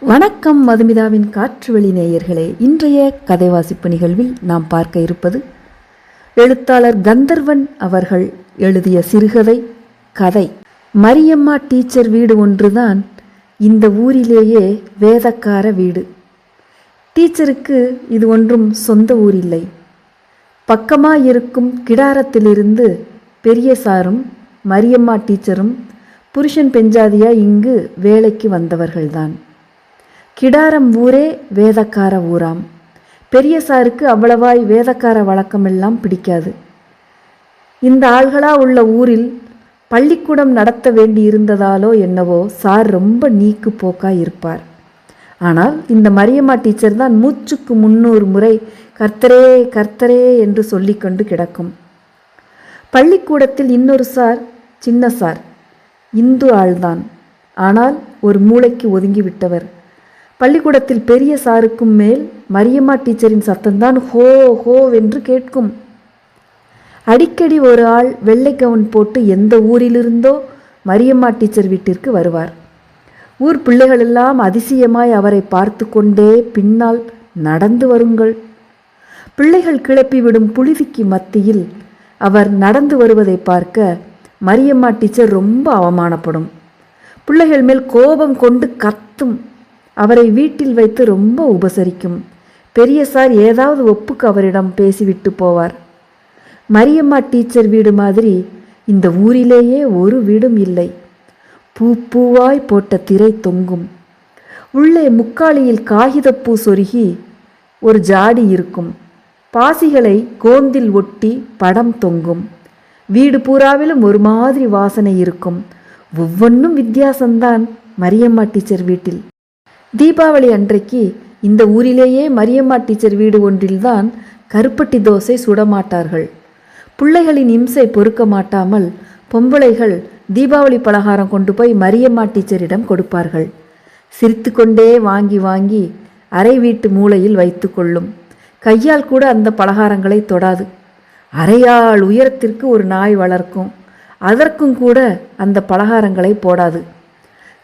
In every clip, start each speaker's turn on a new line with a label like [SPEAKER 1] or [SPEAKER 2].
[SPEAKER 1] வணக்கம் மதுமிதாவின் காற்று வெளி நேயர்களே. இன்றைய கதை வாசிப்பு நிகழ்வில் நாம் பார்க்க இருப்பது எழுத்தாளர் கந்தர்வன் அவர்கள் எழுதிய சிறுகதை கதை. மரியம்மா டீச்சர் வீடு ஒன்றுதான் இந்த ஊரிலேயே வேதக்கார வீடு. டீச்சருக்கு இது ஒன்றும் சொந்த ஊரில்லை. பக்கமாயிருக்கும் கிடாரத்திலிருந்து பெரிய சாரும் மரியம்மா டீச்சரும் புருஷன் பெஞ்சாதியா இங்கு வேலைக்கு வந்தவர்கள்தான். கிடாரம் ஊரே வேதக்கார ஊராம். பெரிய சாருக்கு அவ்வளவாய் வேதக்கார வழக்கமெல்லாம் பிடிக்காது. இந்த ஆள்களா உள்ள ஊரில் பள்ளிக்கூடம் நடத்த வேண்டி இருந்ததாலோ என்னவோ சார் ரொம்ப நீக்கு போக்கா இருப்பார். ஆனால் இந்த மரியம்மா டீச்சர் தான் மூச்சுக்கு முன்னூறு முறை கர்த்தரே கர்த்தரே என்று சொல்லிக்கொண்டு கிடக்கும். பள்ளிக்கூடத்தில் இன்னொரு சார் சின்ன சார் இந்து ஆள்தான். ஆனால் ஒரு மூளைக்கு ஒதுங்கி விட்டவர் பள்ளிக்கூடத்தில் பெரிய சாருக்கும் மேல் மரியம்மா டீச்சரின் சத்தம்தான் ஹோ ஹோ என்று கேட்கும். அடிக்கடி ஒரு ஆள் வெள்ளை கவுன் போட்டு எந்த ஊரிலிருந்தோ மரியம்மா டீச்சர் வீட்டிற்கு வருவார். ஊர் பிள்ளைகளெல்லாம் அதிசயமாய் அவரை பார்த்து கொண்டே பின்னால் நடந்து வருங்கள். பிள்ளைகள் கிளப்பி விடும் புழுதிக்கு மத்தியில் அவர் நடந்து வருவதை பார்க்க மரியம்மா டீச்சர் ரொம்ப அவமானப்படும். பிள்ளைகள் மேல் கோபம் கொண்டு கத்தும். அவரை வீட்டில் வைத்து ரொம்ப உபசரிக்கும். பெரிய சார் ஏதாவது ஒப்புக்கு அவரிடம் பேசிவிட்டு போவார். மரியம்மா டீச்சர் வீடு மாதிரி இந்த ஊரிலேயே ஒரு வீடும் இல்லை. பூ பூவாய் போட்ட திரை தொங்கும். உள்ளே முக்காலியில் காகிதப்பூ சொருகி ஒரு ஜாடி இருக்கும். பாசிகளை கோந்தில் ஒட்டி படம் தொங்கும். வீடு பூராவிலும் ஒரு மாதிரி வாசனை இருக்கும். ஒவ்வொன்றும் வித்தியாசம்தான் மரியம்மா டீச்சர் வீட்டில். தீபாவளி அன்றைக்கு இந்த ஊரிலேயே மரியம்மா டீச்சர் வீடு ஒன்றில்தான் கருப்பட்டி தோசை சுடமாட்டார்கள். பிள்ளைகளின் இம்சை பொறுக்க மாட்டாமல் பொம்பளைகள் தீபாவளி பலகாரம் கொண்டு போய் மரியம்மா டீச்சரிடம் கொடுப்பார்கள். சிரித்துக்கொண்டே வாங்கி வாங்கி அறை வீட்டு மூலையில் வைத்து கொள்ளும். கையால் கூட அந்த பலகாரங்களை தொடாது. அரையாள் உயரத்திற்கு ஒரு நாய் வளர்க்கும். அதற்கும் கூட அந்த பலகாரங்களை போடாது.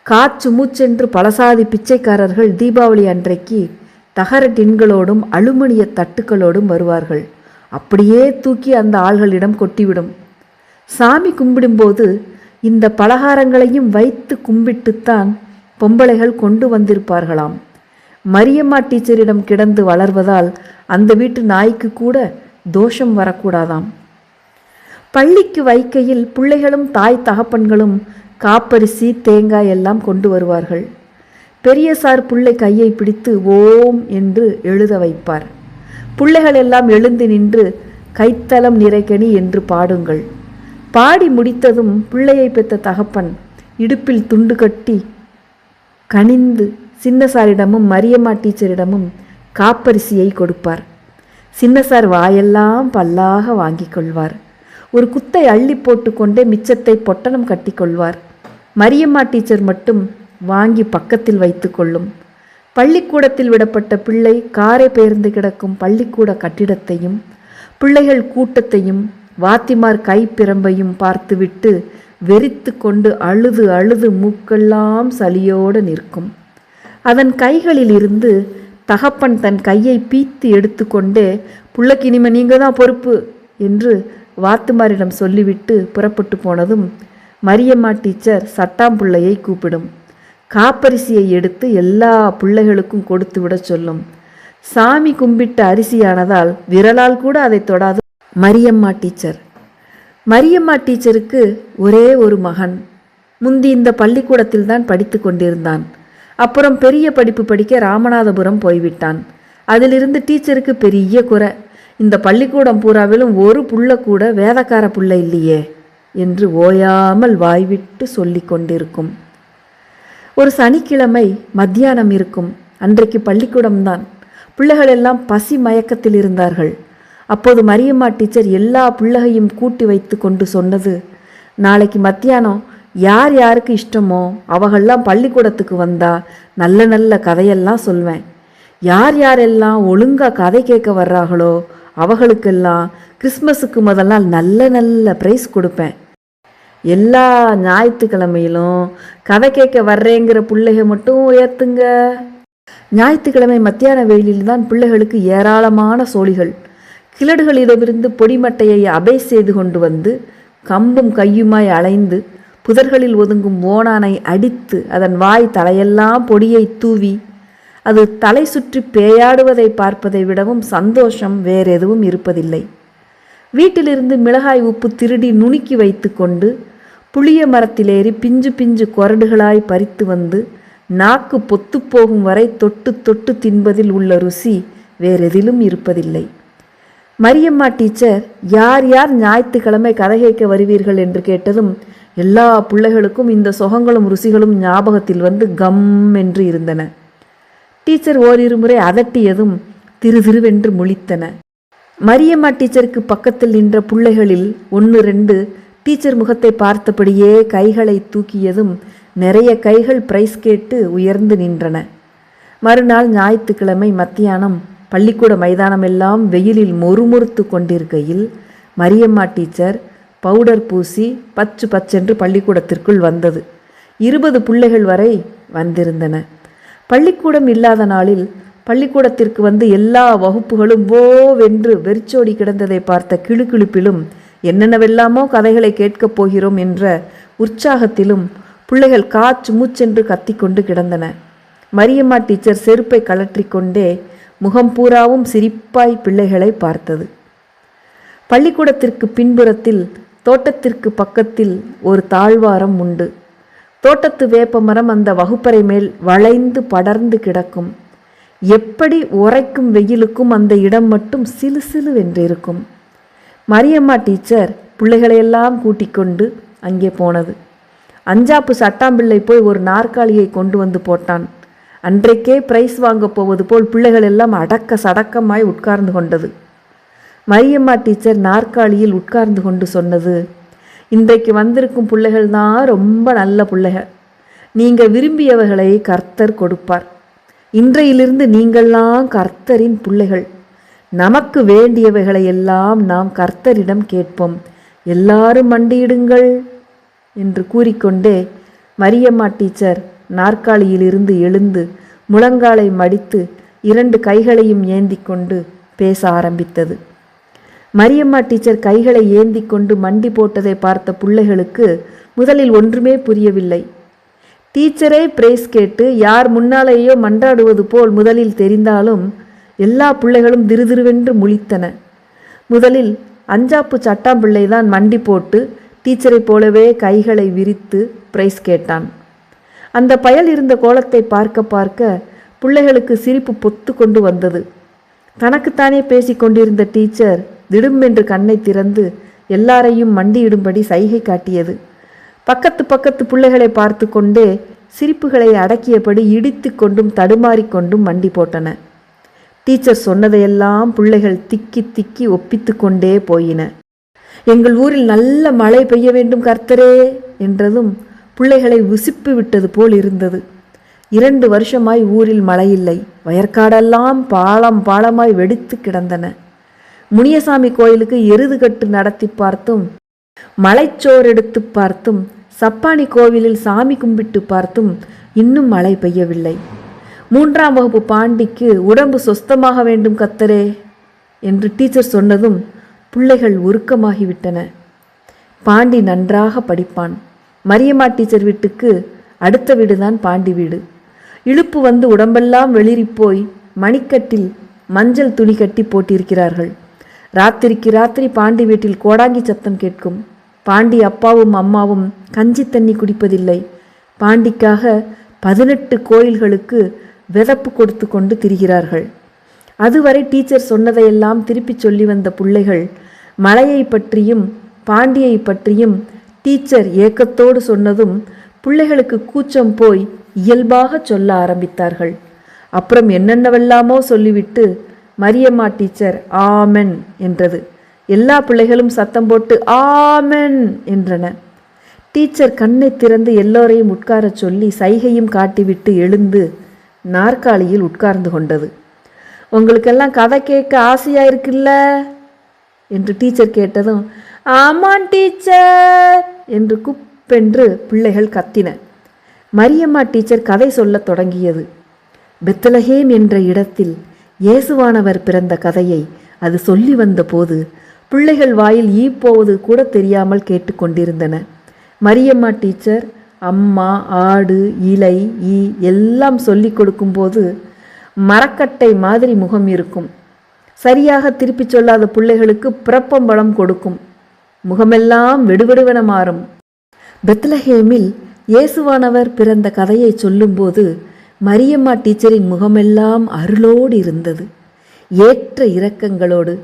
[SPEAKER 1] காற்று மூச்சென்று பலசாதி பிச்சைக்காரர்கள் தீபாவளி அன்றைக்கு தகர டின்களோடும் அலுமினிய தட்டுக்களோடும் வருவார்கள். அப்படியே தூக்கி அந்த ஆள்களிடம் கொட்டிவிடும். சாமி கும்பிடும்போது இந்த பலகாரங்களையும் வைத்து கும்பிட்டுத்தான் பொம்பளைகள் கொண்டு வந்திருப்பார்களாம். மரியம்மா டீச்சரிடம் கிடந்து வளர்வதால் அந்த வீட்டு நாய்க்கு கூட தோஷம் வரக்கூடாதாம். பள்ளிக்கு வைக்கையில் பிள்ளைகளும் தாய் தகப்பன்களும் காப்பரிசி தேங்காய் எல்லாம் கொண்டு வருவார்கள். பெரிய சார் பிள்ளை கையை பிடித்து ஓம் என்று எழுத வைப்பார். பிள்ளைகள் எல்லாம் எழுந்து நின்று கைத்தலம் நிறைக்கணி என்று பாடுங்கள். பாடி முடித்ததும் பிள்ளையை பெற்ற தகப்பன் இடுப்பில் துண்டு கட்டி கனிந்து சின்னசாரிடமும் மரியம்மா டீச்சரிடமும் காப்பரிசியை கொடுப்பார். சின்னசார் வாயெல்லாம் பல்லாக வாங்கிக் கொள்வார். ஒரு குத்தை அள்ளி போட்டுக்கொண்டே மிச்சத்தை பொட்டணம் கட்டி கொள்வார். மரியம்மா டீச்சர் மட்டும் வாங்கி பக்கத்தில் வைத்து கொள்ளும். பள்ளிக்கூடத்தில் விடப்பட்ட பிள்ளை காரை பெயர்ந்து கிடக்கும் பள்ளிக்கூட கட்டிடத்தையும் பிள்ளைகள் கூட்டத்தையும் வாத்திமார் கைப்பிரம்பையும் பார்த்துவிட்டு வெறித்து கொண்டு அழுது அழுது மூக்கெல்லாம் சலியோடு நிற்கும். அதன் கைகளில் இருந்து தகப்பன் தன் கையை பீத்து எடுத்துக்கொண்டே புள்ளக்கு இனிமே நீங்கள் தான் பொறுப்பு என்று வாத்துமாரிடம் சொல்லிவிட்டு புறப்பட்டு போனதும் மரியம்மா டீச்சர் சட்டாம்புள்ளையை கூப்பிடும். காப்பரிசியை எடுத்து எல்லா பிள்ளைகளுக்கும் கொடுத்து விட சொல்லும். சாமி கும்பிட்ட அரிசியானதால் விரலால் கூட அதை தொடாது மரியம்மா டீச்சர். மரியம்மா டீச்சருக்கு ஒரே ஒரு மகன். முந்தி இந்த பள்ளிக்கூடத்தில் தான் படித்து கொண்டிருந்தான். அப்புறம் பெரிய படிப்பு படிக்க ராமநாதபுரம் போய்விட்டான். அதிலிருந்து டீச்சருக்கு பெரிய குறை. இந்த பள்ளிக்கூடம் பூராவிலும் ஒரு புள்ள கூட வேதக்கார புள்ள இல்லையே. என்று ஓயாமல் வாய்விட்டு சொல்லி கொண்டிருக்கும். ஒரு சனிக்கிழமை மத்தியானம் இருக்கும். அன்றைக்கு பள்ளிக்கூடம்தான். பிள்ளைகள் எல்லாம் பசி மயக்கத்தில் இருந்தார்கள். அப்போது மரியம்மா டீச்சர் எல்லா பிள்ளைகையும் கூட்டி வைத்து கொண்டு சொன்னது நாளைக்கு மத்தியானம் யார் யாருக்கு இஷ்டமோ அவகள்லாம் பள்ளிக்கூடத்துக்கு வந்தா நல்ல நல்ல கதையெல்லாம் சொல்வேன். யார் யாரெல்லாம் ஒழுங்காக கதை கேட்க வர்றாங்களோ அவகளுக்கெல்லாம் கிறிஸ்மஸுக்கு முதல் நாள் நல்ல நல்ல ப்ரைஸ் கொடுப்பேன். எல்லா ஞாயிற்றுக்கிழமையிலும் கதை கேட்க வர்றேங்கிற பிள்ளைக மட்டும் உயர்த்துங்க ஞாயிற்றுக்கிழமை மத்தியான வெயிலில் தான் பிள்ளைகளுக்கு ஏராளமான சோழிகள். கிழடுகளிடமிருந்து பொடிமட்டையை அபை செய்து கொண்டு வந்து கம்பும் கையுமாய் அலைந்து புதர்களில் ஒதுங்கும் ஓணானை அடித்து அதன் வாய் தலையெல்லாம் பொடியை தூவி அது தலை சுற்றி பேயாடுவதை பார்ப்பதை விடவும் சந்தோஷம் வேறெதுவும் இருப்பதில்லை. வீட்டிலிருந்து மிளகாய் உப்பு திருடி நுணுக்கி வைத்துக்கொண்டு புளிய மரத்திலேறி பிஞ்சு பிஞ்சு கொரடுகளாய் பறித்து வந்து நாக்கு பொத்துப்போகும் வரை தொட்டு தொட்டு தின்பதில் உள்ள ருசி வேறெதிலும் இருப்பதில்லை. மரியம்மா டீச்சர் யார் யார் ஞாயிற்றுக்கிழமை கதை கேட்க வருவீர்கள்? என்று கேட்டதும் எல்லா பிள்ளைகளுக்கும் இந்த சுகங்களும் ருசிகளும் ஞாபகத்தில் வந்து கம் என்று இருந்தன. டீச்சர் ஓரிரு முறை அதட்டியதும் திரு திருவென்று முழித்தன. மரியம்மா டீச்சருக்கு பக்கத்தில் நின்ற பிள்ளைகளில் ஒன்று ரெண்டு டீச்சர் முகத்தை பார்த்தபடியே கைகளை தூக்கியதும் நிறைய கைகள் பிரைஸ் கேட்டு உயர்ந்து நின்றன. மறுநாள் ஞாயிற்றுக்கிழமை மத்தியானம் பள்ளிக்கூட மைதானமெல்லாம் வெயிலில் மொறுமொறுத்து கொண்டிருக்கையில் மரியம்மா டீச்சர் பவுடர் பூசி பச்சு பச்சென்று பள்ளிக்கூடத்திற்குள் வந்தது. இருபது பிள்ளைகள் வரை வந்திருந்தன. பள்ளிக்கூடம் இல்லாத நாளில் பள்ளிக்கூடத்திற்கு வந்து எல்லா வகுப்புகளும் ஓவென்று வெறிச்சோடி கிடந்ததை பார்த்த கிளுகிளுப்பிலும் என்னென்னவெல்லாமோ கதைகளை கேட்கப் போகிறோம் என்ற உற்சாகத்திலும் பிள்ளைகள் காச்சு மூச்சென்று கத்திக்கொண்டு கிடந்தன. மரியம்மா டீச்சர் செருப்பை கழற்றிக்கொண்டே முகம் பூராவும் சிரிப்பாய் பிள்ளைகளை பார்த்தது. பள்ளிக்கூடத்திற்கு பின்புறத்தில் தோட்டத்திற்கு பக்கத்தில் ஒரு தாழ்வாரம் உண்டு. தோட்டத்து வேப்ப மரம் அந்த வகுப்பறை மேல் வளைந்து படர்ந்து கிடக்கும். எப்படி உரைக்கும் வெயிலுக்கும் அந்த இடம் மட்டும் சிலு சிலுவென்றிருக்கும் மரியம்மா டீச்சர் பிள்ளைகளையெல்லாம் கூட்டிக் கொண்டு அங்கே போனது. அஞ்சாப்பு சட்டாம்பிள்ளை போய் ஒரு நாற்காலியை கொண்டு வந்து போட்டான். அன்றைக்கே பிரைஸ் வாங்கப் போவது போல் பிள்ளைகள் எல்லாம் அடக்க சடக்கமாய் உட்கார்ந்து கொண்டது. மரியம்மா டீச்சர் நாற்காலியில் உட்கார்ந்து கொண்டு சொன்னது இன்றைக்கு வந்திருக்கும் பிள்ளைகள் தான் ரொம்ப நல்ல பிள்ளைகள் நீங்கள் விரும்பியவர்களை கர்த்தர் கொடுப்பார். இன்றையிலிருந்து நீங்கள்லாம் கர்த்தரின் பிள்ளைகள். நமக்கு வேண்டியவைகளை எல்லாம் நாம் கர்த்தரிடம் கேட்போம். எல்லாரும் மண்டியிடுங்கள் என்று கூறிக்கொண்டே மரியம்மா டீச்சர் நாற்காலியிலிருந்து எழுந்து முழங்காலை மடித்து இரண்டு கைகளையும் ஏந்தி கொண்டு பேச ஆரம்பித்தது. மரியம்மா டீச்சர் கைகளை ஏந்தி கொண்டு மண்டி போட்டதை பார்த்த பிள்ளைகளுக்கு முதலில் ஒன்றுமே புரியவில்லை. டீச்சரே பிரேஸ் கேட்டு யார் முன்னாலேயோ மன்றாடுவது போல் முதலில் தெரிந்தாலும் எல்லா பிள்ளைகளும் திருதிருவென்று முழித்தன. முதலில் அஞ்சாப்பு சட்டாம்பிள்ளை தான் மண்டி போட்டு டீச்சரைப் போலவே கைகளை விரித்து பிரைஸ் கேட்டான். அந்த பயல் இருந்த கோலத்தை பார்க்க பார்க்க பிள்ளைகளுக்கு சிரிப்பு பொத்து கொண்டு வந்தது. தனக்குத்தானே பேசிக்கொண்டிருந்த டீச்சர் திடுமென்று கண்ணை திறந்து எல்லாரையும் மண்டியிடும்படி சைகை காட்டியது. பக்கத்து பக்கத்து பிள்ளைகளை பார்த்து கொண்டே சிரிப்புகளை அடக்கியபடி இடித்து கொண்டும் தடுமாறிக்கொண்டும் மண்டி போட்டன. டீச்சர் சொன்னதையெல்லாம் பிள்ளைகள் திக்கி திக்கி ஒப்பித்து கொண்டே போயின. எங்கள் ஊரில் நல்ல மழை பெய்ய வேண்டும் கர்த்தரே என்றதும் பிள்ளைகளை உசிப்பு விட்டது போல் இருந்தது. இரண்டு வருஷமாய் ஊரில் மழையில்லை. வயற்காடெல்லாம் பாலம் பாலமாய் வெடித்து கிடந்தன. முனியசாமி கோயிலுக்கு எருது கட்டு நடத்தி பார்த்தும் மலைச்சோர் எடுத்து பார்த்தும் சப்பானி கோவிலில் சாமி கும்பிட்டு பார்த்தும் இன்னும் மழை பெய்யவில்லை. மூன்றாம் வகுப்பு பாண்டிக்கு உடம்பு சொஸ்தமாக வேண்டும் கத்தரே என்று டீச்சர் சொன்னதும் பிள்ளைகள் உருக்கமாகிவிட்டன. பாண்டி நன்றாக படிப்பான். மரியம்மா டீச்சர் வீட்டுக்கு அடுத்த வீடுதான் பாண்டி வீடு. இழுப்பு வந்து உடம்பெல்லாம் வெளிரிப் போய் மணிக்கட்டில் மஞ்சள் துணி கட்டி போட்டிருக்கிறார்கள். ராத்திரிக்கு ராத்திரி பாண்டி வீட்டில் கோடாங்கி சத்தம் கேட்கும். பாண்டி அப்பாவும் அம்மாவும் கஞ்சி தண்ணி குடிப்பதில்லை. பாண்டிக்காக பதினெட்டு கோயில்களுக்கு விதப்பு கொடுத்து கொண்டு திரிகிறார்கள். அதுவரை டீச்சர் சொன்னதையெல்லாம் திருப்பிச் சொல்லி வந்த பிள்ளைகள் மலையை பற்றியும் பாண்டியை பற்றியும் டீச்சர் ஏக்கத்தோடு சொன்னதும் பிள்ளைகளுக்கு கூச்சம் போய் இயல்பாக சொல்ல ஆரம்பித்தார்கள். அப்புறம் என்னென்னவெல்லாமோ சொல்லிவிட்டு மரியம்மா டீச்சர் ஆமென் என்றது. எல்லா பிள்ளைகளும் சத்தம் போட்டு ஆமென் என்றன. டீச்சர் கண்ணை திறந்து எல்லோரையும் உட்காரச் சொல்லி சைகையும் காட்டிவிட்டு எழுந்து நாற்காலியில் உட்கார்ந்து கொண்டது. உங்களுக்கெல்லாம் கதை கேட்க ஆசையாக இருக்குல்ல? என்று டீச்சர் கேட்டதும் ஆமான் டீச்சர் என்று குப்பென்று பிள்ளைகள் கத்தின. மரியம்மா டீச்சர் கதை சொல்லத் தொடங்கியது. பெத்தலஹேம் என்ற இடத்தில் இயேசுவானவர் பிறந்த கதையை அது சொல்லி வந்தபோது பிள்ளைகள் வாயில் ஈ போவது கூட தெரியாமல் கேட்டுக்கொண்டிருந்தன மரியம்மா டீச்சர் அம்மா ஆடு இலை ஈ எல்லாம் சொல்லி கொடுக்கும்போது மரக்கட்டை மாதிரி முகம் இருக்கும். சரியாக திருப்பிச் சொல்லாத பிள்ளைகளுக்கு பிறப்பம்பழம் கொடுக்கும். முகமெல்லாம் வெடுவெடுவென மாறும். பெத்லஹேமில் இயேசுவானவர் பிறந்த கதையை சொல்லும்போது மரியம்மா டீச்சரின் முகமெல்லாம் அருளோடு இருந்தது. ஏற்ற இரக்கங்களோடு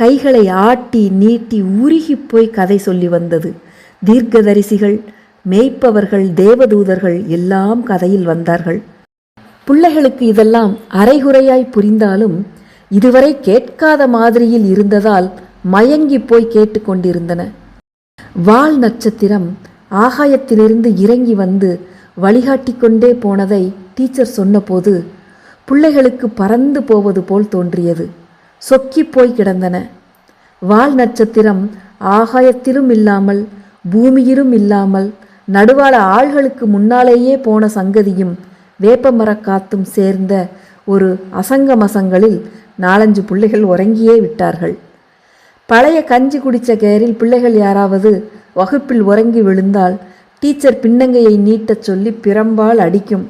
[SPEAKER 1] கைகளை ஆட்டி நீட்டி உருகிப் போய் கதை சொல்லி வந்தது. தீர்க்கதரிசிகள் மேய்ப்பவர்கள் தேவதூதர்கள் எல்லாம் கதையில் வந்தார்கள். பிள்ளைகளுக்கு இதெல்லாம் அரைகுறையாய் புரிந்தாலும் இதுவரை கேட்காத மாதிரியில் இருந்ததால் மயங்கி போய் கேட்டுக்கொண்டிருந்தன வால் நட்சத்திரம் ஆகாயத்திலிருந்து இறங்கி வந்து வழிகாட்டி கொண்டே போனதை டீச்சர் சொன்னபோது பிள்ளைகளுக்கு பறந்து போவது போல் தோன்றியது. சொக்கிப் போய் கிடந்தன. வால் நட்சத்திரம் ஆகாயத்திலும் இல்லாமல் பூமியிலும் இல்லாமல் நடுவால ஆள்களுக்கு முன்னாலேயே போன சங்கதியும் வேப்பமரக் காத்தும் சேர்ந்த ஒரு அசங்கமசங்களில் நாலஞ்சு பிள்ளைகள் உறங்கியே விட்டார்கள். பழைய கஞ்சி குடித்த கேரில் பிள்ளைகள் யாராவது வகுப்பில் உறங்கி விழுந்தால் டீச்சர் பின்னங்கையை நீட்டச் சொல்லி பிரம்பால் அடிக்கும்.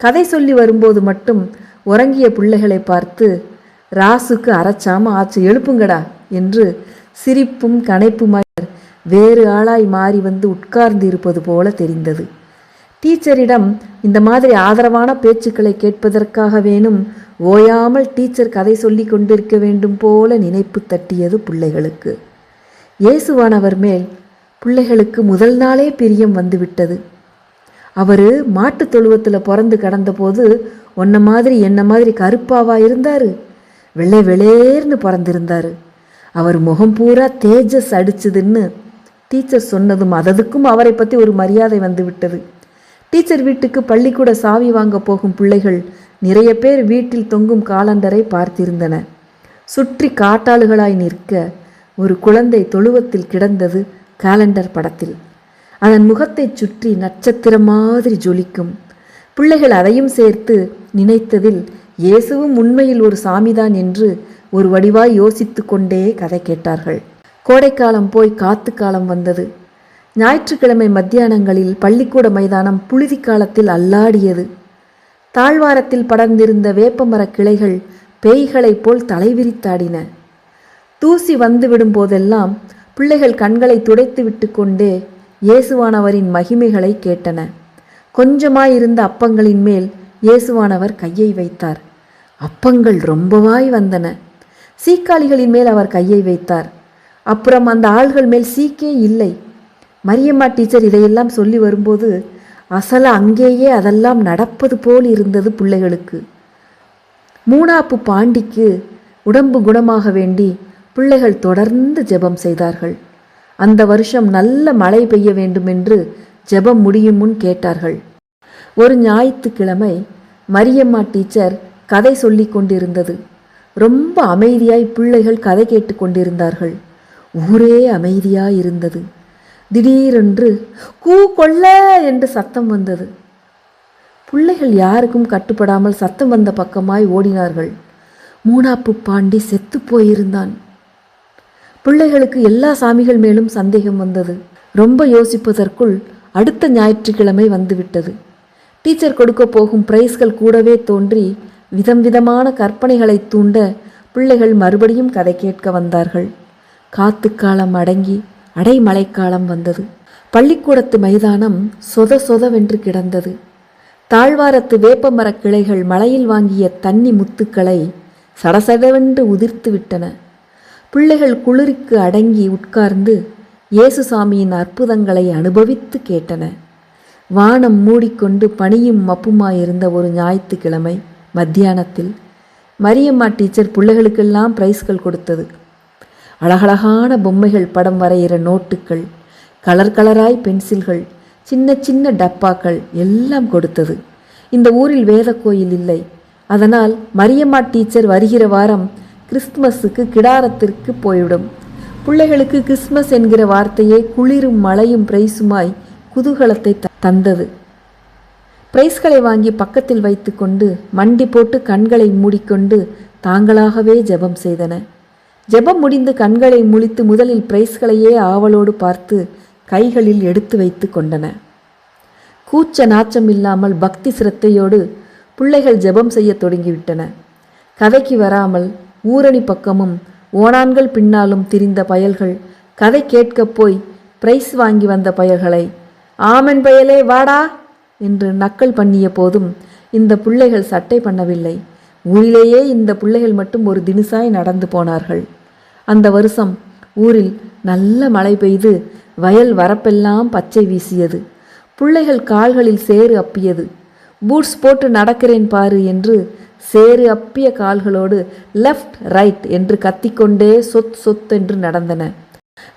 [SPEAKER 1] கதை சொல்லி வரும்போது மட்டும் உறங்கிய பிள்ளைகளை பார்த்து ராசுக்கு அரைச்சாம ஆச்சு எழுப்புங்கடா என்று சிரிப்பும் கனைப்புமாய் வேறு ஆளாய் மாறி வந்து உட்கார்ந்து இருப்பது போல தெரிந்தது. டீச்சரிடம் இந்த மாதிரி ஆதரவான பேச்சுக்களை கேட்பதற்காக வேணும் ஓயாமல் டீச்சர் கதை சொல்லி கொண்டிருக்க வேண்டும் போல நினைப்பு தட்டியது பிள்ளைகளுக்கு. இயேசுவானவர் மேல் பிள்ளைகளுக்கு முதல் நாளே பிரியம் வந்துவிட்டது. அவர் மாட்டுத் தொழுவத்தில் பிறந்து கடந்தபோது ஒன்ன மாதிரி என்ன மாதிரி கருப்பாவா இருந்தார்? வெள்ளை வெளேர்னு பிறந்திருந்தார். அவர் முகம் பூரா தேஜஸ் அடிச்சதுன்னு டீச்சர் சொன்னதும் அததுக்கும் அவரை பற்றி ஒரு மரியாதை வந்து விட்டது. டீச்சர் வீட்டுக்கு பள்ளிக்கூட சாவி வாங்க போகும் பிள்ளைகள் நிறைய பேர் வீட்டில் தொங்கும் காலண்டரை பார்த்திருந்தன. சுற்றி காட்டாளுகளாய் நிற்க ஒரு குழந்தை தொழுவத்தில் கிடந்தது காலண்டர் படத்தில். அதன் முகத்தைச் சுற்றி நட்சத்திரம் மாதிரி ஜொலிக்கும். பிள்ளைகள் அதையும் சேர்த்து நினைத்ததில் இயேசுவும் உண்மையில் ஒரு சாமிதான் என்று ஒரு வடிவாய் யோசித்து கொண்டே கதை கேட்டார்கள். கோடைக்காலம் போய் காத்து காலம் வந்தது. ஞாயிற்றுக்கிழமை மத்தியானங்களில் பள்ளிக்கூட மைதானம் புழுதி காலத்தில் அல்லாடியது. தாழ்வாரத்தில் படர்ந்திருந்த வேப்பமரக் கிளைகள் பேய்களைப் போல் தலைவிரித்தாடின. தூசி வந்துவிடும் போதெல்லாம் பிள்ளைகள் கண்களை துடைத்து விட்டு கொண்டே இயேசுவானவரின் மகிமைகளை கேட்டன. கொஞ்சமாயிருந்த அப்பங்களின் மேல் இயேசுவானவர் கையை வைத்தார். அப்பங்கள் ரொம்பவாய் வந்தன. சீக்காளிகளின் மேல் அவர் கையை வைத்தார். அப்புறம் அந்த ஆள்கள் மேல் சீக்கே இல்லை. மரியம்மா டீச்சர் இதையெல்லாம் சொல்லி வரும்போது அசல அங்கேயே அதெல்லாம் நடப்பது போல் இருந்தது பிள்ளைகளுக்கு. மூணாப்பு பாண்டிக்கு உடம்பு குணமாக வேண்டி பிள்ளைகள் தொடர்ந்து ஜெபம் செய்தார்கள். அந்த வருஷம் நல்ல மழை பெய்ய வேண்டுமென்று ஜெபம் முடியும் முன் கேட்டார்கள். ஒரு ஞாயிற்றுக்கிழமை மரியம்மா டீச்சர் கதை சொல்லி கொண்டிருந்தது. ரொம்ப அமைதியாய் பிள்ளைகள் கதை கேட்டு கொண்டிருந்தார்கள். ஊரே அமைதியாக இருந்தது திடீரென்று கூ கொள்ள என்று சத்தம் வந்தது. பிள்ளைகள் யாருக்கும் கட்டுப்படாமல் சத்தம் வந்த பக்கமாய் ஓடினார்கள். மூணாப்பு பாண்டி செத்து போயிருந்தான். பிள்ளைகளுக்கு எல்லா சாமிகள் மேலும் சந்தேகம் வந்தது. ரொம்ப யோசிப்பதற்குள் அடுத்த ஞாயிற்றுக்கிழமை வந்துவிட்டது. டீச்சர் கொடுக்க போகும் பிரைஸ்கள் கூடவே தோன்றி விதம் விதமான கற்பனைகளை தூண்ட பிள்ளைகள் மறுபடியும் கதை கேட்க வந்தார்கள். காத்துக்காலம் அடங்கி அடைமழைக்காலம் வந்தது. பள்ளிக்கூடத்து மைதானம் சொத சொதவென்று கிடந்தது. தாழ்வாரத்து வேப்பமரக் கிளைகள் மழையில் வாங்கிய தண்ணி முத்துக்களை சடசடவென்று உதிர்த்து விட்டன. பிள்ளைகள் குளிருக்கு அடங்கி உட்கார்ந்து இயேசுசாமியின் அற்புதங்களை அனுபவித்து கேட்டன. வானம் மூடிக்கொண்டு பனியும் மப்புமாயிருந்த ஒரு ஞாயிற்றுக்கிழமை மத்தியானத்தில். மரியம்மா டீச்சர் பிள்ளைகளுக்கெல்லாம் பிரைஸ்கள் கொடுத்தது. அழகழகான பொம்மைகள் படம் வரைகிற நோட்டுகள் கலர் கலராய் பென்சில்கள் சின்ன சின்ன டப்பாக்கள் எல்லாம் கொடுத்தது. இந்த ஊரில் வேத கோயில் இல்லை. அதனால் மரியம்மா டீச்சர் வருகிற வாரம் கிறிஸ்துமஸுக்கு கிடாரத்திற்கு போய்விடும். பிள்ளைகளுக்கு கிறிஸ்மஸ் என்கிற வார்த்தையே குளிரும் மழையும் பிரைஸுமாய் குதூகலத்தை த- தந்தது. பிரைஸ்களை வாங்கி பக்கத்தில் வைத்துக்கொண்டு மண்டி போட்டு கண்களை மூடிக்கொண்டு தாங்களாகவே ஜெபம் செய்தன. ஜெபம் முடிந்து கண்களை முழித்து முதலில் பிரைஸ்களையே ஆவலோடு பார்த்து கைகளில் எடுத்து வைத்து கொண்டன. கூச்ச நாச்சம் இல்லாமல் பக்தி சிரத்தையோடு பிள்ளைகள் ஜெபம் செய்யத் தொடங்கிவிட்டன. கதைக்கு வராமல் ஊரணி பக்கமும் ஓணான்கள் பின்னாலும் திரிந்த பயல்கள் கதை கேட்கப் போய் பிரைஸ் வாங்கி வந்த பயல்களை ஆமன் பயலே வாடா! என்று நக்கல் பண்ணிய போதும் இந்த பிள்ளைகள் சட்டை பண்ணவில்லை. ஊரிலேயே இந்த பிள்ளைகள் மட்டும் ஒரு தினுசாய் நடந்து போனார்கள். அந்த வருஷம் ஊரில் நல்ல மழை பெய்து வயல் வரப்பெல்லாம் பச்சை வீசியது. பிள்ளைகள் கால்களில் சேறு அப்பியது. பூட்ஸ் போட்டு நடக்கிறேன் பாரு என்று சேறு அப்பிய கால்களோடு லெஃப்ட் ரைட் என்று கத்திக்கொண்டே சொத் சொத் என்று நடந்தன.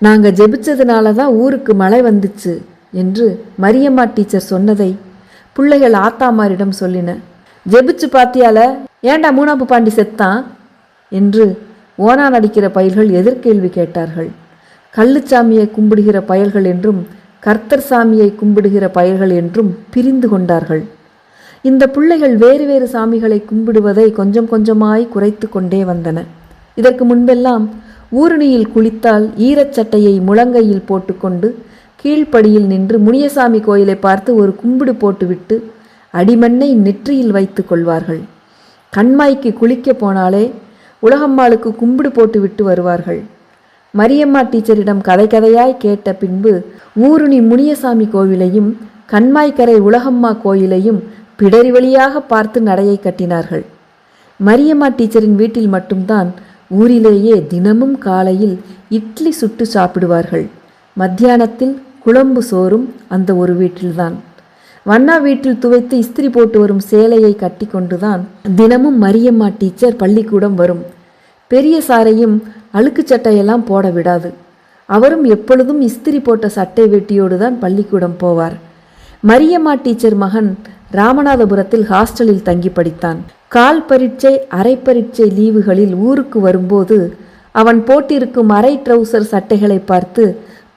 [SPEAKER 1] நாங்க ஜெபிச்சதுனால தான் ஊருக்கு மழை வந்துச்சு என்று மரியம்மா டீச்சர் சொன்னதை பிள்ளைகள் ஆத்தாமாரிடம் சொல்லின. ஜெபிச்சு பாத்தியால? ஏன்டா மூணாப்பு பாண்டி செத்தான்? என்று ஓனான் அடிக்கிற பயல்கள் எதிர்கேள்வி கேட்டார்கள். கள்ளுச்சாமியை கும்பிடுகிற பயல்கள் என்றும் கர்த்தர் சாமியை கும்பிடுகிற பயல்கள் என்றும் பிரிந்து கொண்டார்கள். இந்த பிள்ளைகள் வேறு வேறு சாமிகளை கும்பிடுவதை கொஞ்சம் கொஞ்சமாய் குறைத்து கொண்டே வந்தன. இதற்கு முன்பெல்லாம் ஊருணியில் குளித்தால் ஈரச்சட்டையை முழங்கையில் போட்டுக்கொண்டு கீழ்ப்படியில் நின்று முனியசாமி கோயிலை பார்த்து ஒரு கும்பிடு போட்டுவிட்டு அடிமண்ணை நெற்றியில் வைத்து கொள்வார்கள். கண்மாய்க்கு குளிக்க போனாலே உலகம்மாளுக்கு கும்பிடு போட்டுவிட்டு வருவார்கள். மரியம்மா டீச்சரிடம் கதை கதையாய் கேட்ட பின்பு ஊருணி முனியசாமி கோவிலையும் கண்மாய்க்கரை உலகம்மா கோயிலையும் பிடரி வழியாக பார்த்து நடையை கட்டினார்கள். மரியம்மா டீச்சரின் வீட்டில் மட்டும்தான் ஊரிலேயே தினமும் காலையில் இட்லி சுட்டு சாப்பிடுவார்கள். மத்தியானத்தில் குழம்பு சோறும் அந்த ஒரு வீட்டில்தான். வண்ணா வீட்டில் துவைத்து இஸ்திரி போட்டு வரும் சேலையை கட்டி கொண்டுதான் தினமும் மரியம்மா டீச்சர் பள்ளிக்கூடம் வரும். பெரிய சாரையும் அழுக்கு சட்டையெல்லாம் போட விடாது. அவரும் எப்பொழுதும் இஸ்திரி போட்ட சட்டை வெட்டியோடு தான் பள்ளிக்கூடம் போவார். மரியம்மா டீச்சர் மகன் ராமநாதபுரத்தில் ஹாஸ்டலில் தங்கி படித்தான். கால் பரீட்சை அரை பரீட்சை லீவுகளில் ஊருக்கு வரும்போது அவன் போட்டிருக்கும் அரை ட்ரவுசர் சட்டைகளை பார்த்து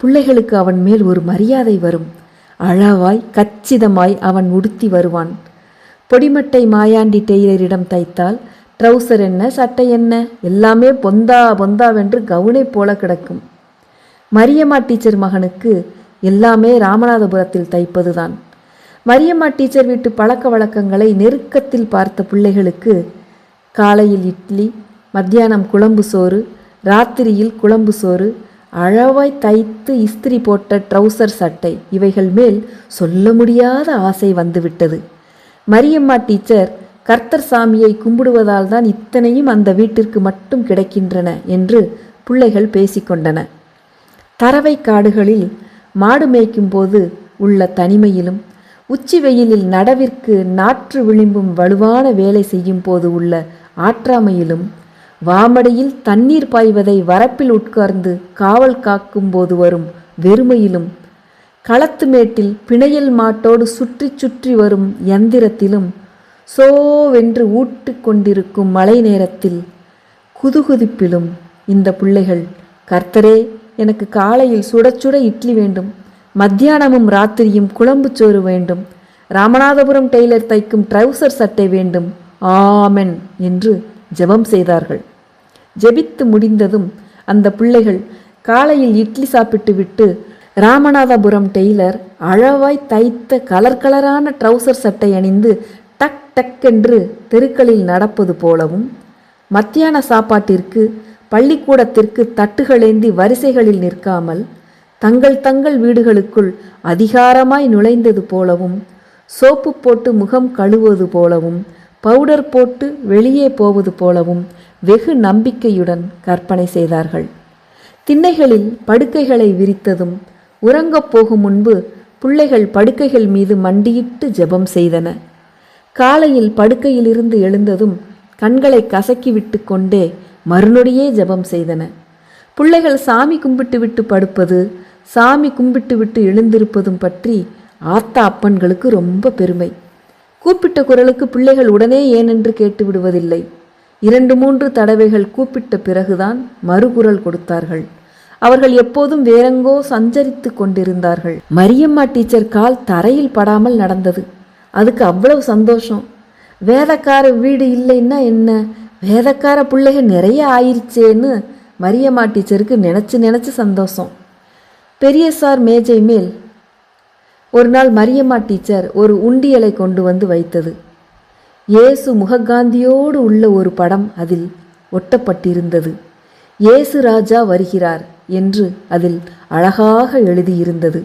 [SPEAKER 1] பிள்ளைகளுக்கு அவன் மேல் ஒரு மரியாதை வரும். அழவாய் கச்சிதமாய் அவன் உடுத்தி வருவான். பொடிமட்டை மாயாண்டி டெய்லரிடம் தைத்தால் ட்ரவுசர் என்ன? சட்டை என்ன? எல்லாமே பொந்தா பொந்தாவென்று கவுனை போல கிடக்கும். மரியம்மா டீச்சர் மகனுக்கு எல்லாமே ராமநாதபுரத்தில் தைப்பதுதான். மரியம்மா டீச்சர் வீட்டு பழக்க வழக்கங்களை நெருக்கத்தில் பார்த்த பிள்ளைகளுக்கு காலையில் இட்லி மத்தியானம் குழம்பு சோறு ராத்திரியில் குழம்பு சோறு அழவாய் தைத்து இஸ்திரி போட்ட ட்ரவுசர் சட்டை இவைகள் மேல் சொல்ல முடியாத ஆசை வந்துவிட்டது. மரியம்மா டீச்சர் கர்த்தர் சாமியை கும்பிடுவதால் தான் இத்தனையும் அந்த வீட்டிற்கு மட்டும் கிடைக்கின்றன என்று பிள்ளைகள் பேசிக்கொண்டன தரவை காடுகளில் மாடு மேய்க்கும் போது உள்ள தனிமையிலும் உச்சி வெயிலில் நடவிற்கு நாற்று விளிம்பும் வலுவான வேலை செய்யும் போது உள்ள ஆற்றாமையிலும் வாமடையில் தண்ணீர் பாய்வதை வரப்பில் உட்கார்ந்து காவல் காக்கும் போது வரும் வெறுமையிலும் களத்து மேட்டில் பிணையல் மாட்டோடு சுற்றி சுற்றி வரும் யந்திரத்திலும் சோவென்று ஊட்டு கொண்டிருக்கும் மழை நேரத்தில் குதுகுதிப்பிலும் இந்த பிள்ளைகள் கர்த்தரே எனக்கு காலையில் சுட சுட இட்லி வேண்டும் மத்தியானமும் ராத்திரியும் குழம்பு சோறு வேண்டும் ராமநாதபுரம் டெய்லர் தைக்கும் ட்ரவுசர் சட்டை வேண்டும் ஆமென் என்று ஜெபம் செய்தார்கள். ஜெபித்து முடிந்ததும் அந்த பிள்ளைகள் காலையில் இட்லி சாப்பிட்டு விட்டு ராமநாதபுரம் டெய்லர் அழவாய் தைத்த கலர் கலரான ட்ரவுசர் சட்டை அணிந்து டக் டக் என்று தெருக்களில் நடப்பது போலவும் மத்தியான சாப்பாட்டிற்கு பள்ளிக்கூடத்திற்கு தட்டுகளேந்தி வரிசைகளில் நிற்காமல் தங்கள் தங்கள் வீடுகளுக்குள் அதிகாரமாய் நுழைந்தது போலவும் சோப்பு போட்டு முகம் கழுவுவது போலவும் பவுடர் போட்டு வெளியே போவது போலவும் வெகு நம்பிக்கையுடன் கற்பனை செய்தார்கள். திண்ணைகளில் படுக்கைகளை விரித்ததும் உறங்கப் போகும் முன்பு பிள்ளைகள் படுக்கைகள் மீது மண்டியிட்டு ஜெபம் செய்தன. காலையில் படுக்கையிலிருந்து எழுந்ததும் கண்களை கசக்கிவிட்டு கொண்டே மறுநொடியே ஜெபம் செய்தன. பிள்ளைகள் சாமி கும்பிட்டு விட்டு படுப்பது சாமி கும்பிட்டு விட்டு எழுந்திருப்பதும் பற்றி ஆத்தா அப்பன்களுக்கு ரொம்ப பெருமை. கூப்பிட்ட குரலுக்கு பிள்ளைகள் உடனே ஏனென்று கேட்டு விடுவதில்லை இரண்டு மூன்று தடவைகள் கூப்பிட்ட பிறகுதான் மறுகுரல் கொடுத்தார்கள். அவர்கள் எப்போதும் வேறெங்கோ சஞ்சரித்து கொண்டிருந்தார்கள். மரியம்மா டீச்சர் கால் தரையில் படாமல் நடந்தது. அதுக்கு அவ்வளவு சந்தோஷம். வேதக்கார வீடு இல்லைன்னா என்ன? வேதக்கார பிள்ளைக நிறைய ஆயிருச்சேன்னு மரியம்மா டீச்சருக்கு நினச்சி நினச்சி சந்தோஷம். பெரிய சார் மேஜை மேல் ஒரு நாள் மரியம்மா டீச்சர் ஒரு உண்டியலை கொண்டு வந்து வைத்தது. இயேசு முககாந்தியோடு உள்ள ஒரு படம் அதில் ஒட்டப்பட்டிருந்தது. இயேசு ராஜா வருகிறார் என்று அதில் அழகாக எழுதியிருந்தது.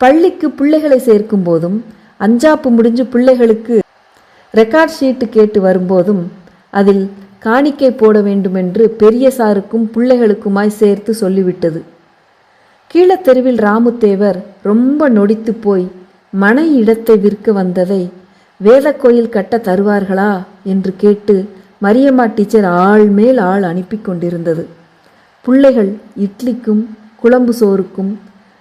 [SPEAKER 1] பள்ளிக்கு பிள்ளைகளை சேர்க்கும் போதும் அஞ்சாப்பு முடிஞ்சு பிள்ளைகளுக்கு ரெக்கார்ட் ஷீட்டு கேட்டு வரும்போதும் அதில் காணிக்கை போட வேண்டுமென்று பெரிய சாருக்கும் பிள்ளைகளுக்குமாய் சேர்த்து சொல்லிவிட்டது. கீழத்தெருவில் ராமுத்தேவர் ரொம்ப நொடித்து போய் மனை இடத்தை விற்க வந்ததை வேத கோயில் கட்ட தருவார்களா என்று கேட்டு மரியம்மா டீச்சர் ஆள் மேல் ஆள் அனுப்பி கொண்டிருந்தது. பிள்ளைகள் இட்லிக்கும் குழம்பு சோறுக்கும்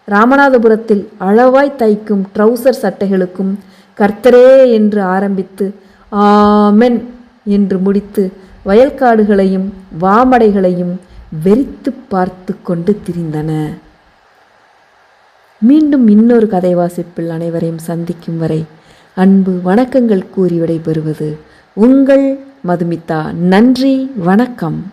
[SPEAKER 1] ராமநாதபுரத்தில் அளவாய் தைக்கும் ட்ரௌசர் சட்டைகளுக்கும் கர்த்தரே என்று ஆரம்பித்து ஆமென் என்று முடித்து வயல்காடுகளையும் வாமடைகளையும் வெறித்து பார்த்து கொண்டு திரிந்தன. மீண்டும் இன்னொரு கதை வாசிப்பில் அனைவரையும் சந்திக்கும் வரை அன்பு வணக்கங்கள் கூறி விடைபெறுவது உங்கள் மதுமிதா. நன்றி வணக்கம்.